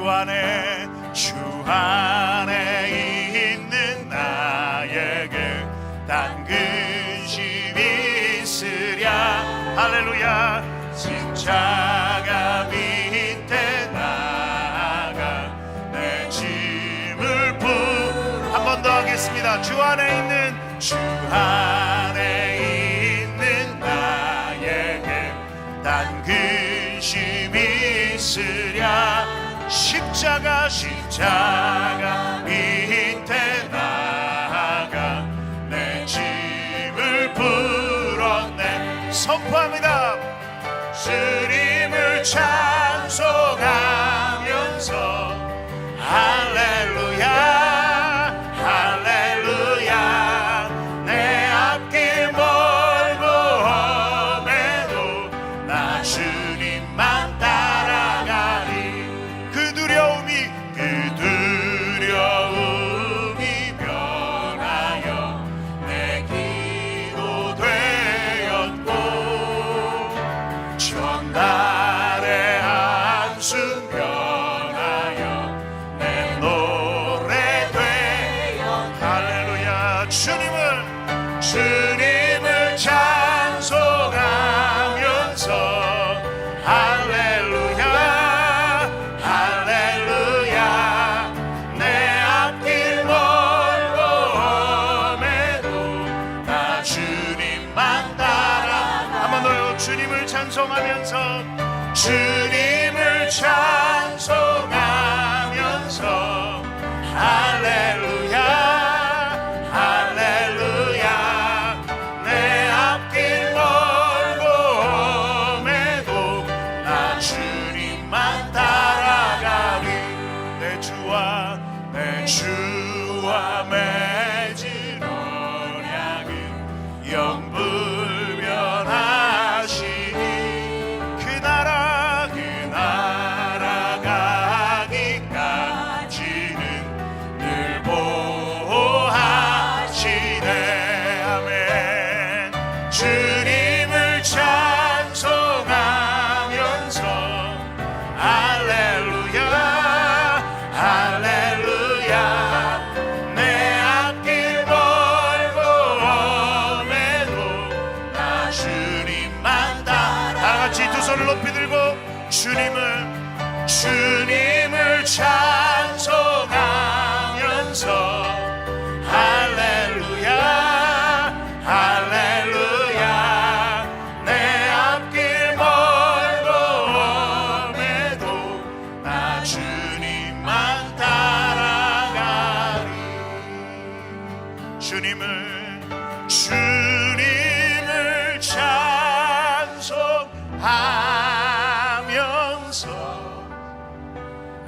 주 안에 주 안에 있는 나에게 단 근심이 있으랴. 할렐루야. 십자가 밑에 나가 내 짐을 부한 번 더 하겠습니다. 주 안에 있는 주 안에 있는 나에게 단 근심이 있으랴 십자가 십자가 밑에 나가 내 짐을 풀었네 선포합니다 찬송하면서 주님을 찬송하면서 할렐루야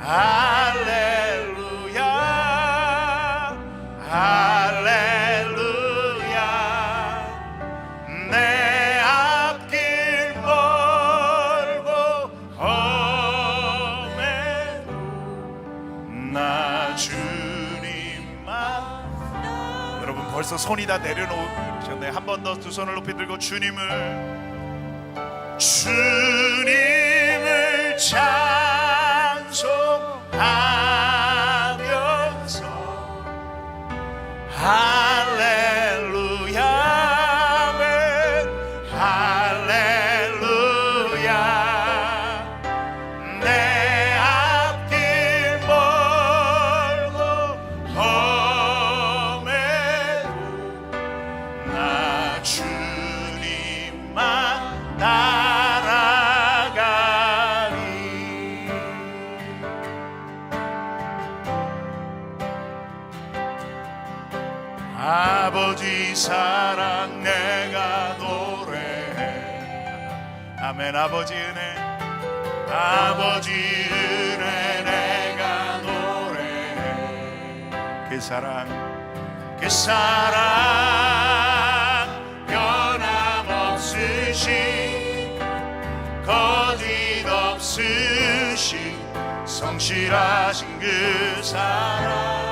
할렐루야 할렐루야. 내 앞길 멀고 험해도 나 주님만. 여러분 벌써 손이 다 내려놓으셨네. 한 번 더 두 손을 높이 들고 주님을 주님을 찬 아버지 사랑 내가 노래해. 아멘 아버지 은혜. 아버지 은혜 내가 노래해. 그 사랑 그 사랑 변함없으신 거짓 없으신 성실하신 그 사랑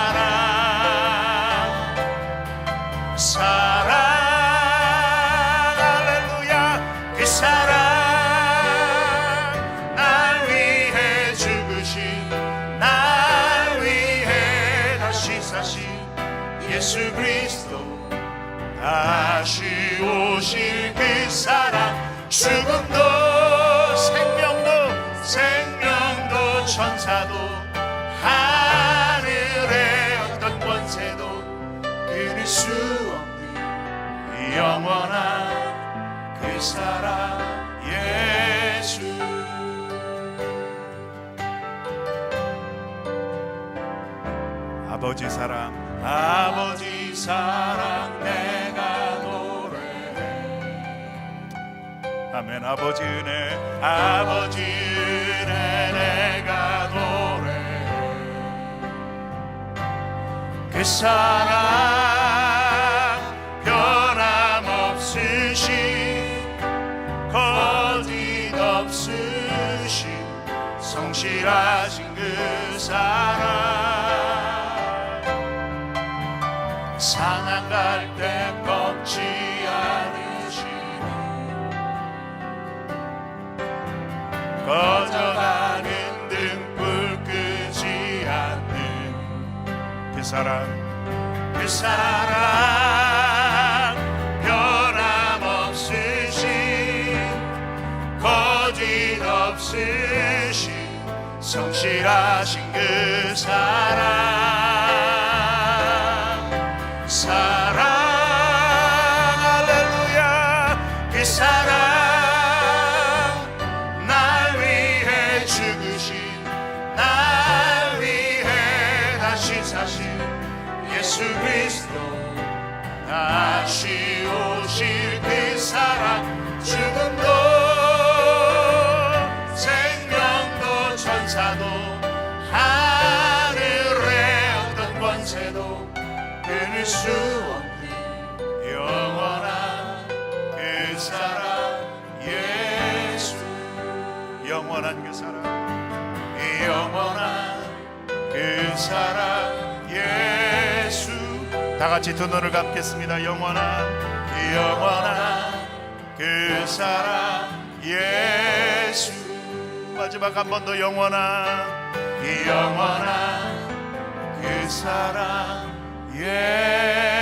사신 예수 그리스도. 다시 오실 그 사랑. 죽음도 생명도 생명도 천사도 하늘의 어떤 권세도 끊을 수 없는 영원한 그 사랑 아버지 사랑 아버지 사랑 내가 노래해. 아멘 아버지 은혜 아버지 은혜 내가 노래해. 그 사랑 변함없으신 거짓 없으신 성실하신 그 사랑 상한 갈때 꺾지 않으시는 꺼져가는 등불 끄지 않는 그 사랑 그 사랑. 변함없으신 거짓 없으신 성실하신 그 사랑 다시 오실 그 사랑 죽음도 생명도 천사도 하늘의 어떤 권세도 끊을 수 없는 영원한 그 사랑 예수. 영원한 그 사랑 영원한 그 사랑 다 같이 두 눈을 감겠습니다. 영원한 영원한 그 사랑 예수. 마지막 한 번 더 영원한 영원한 그 사랑 예수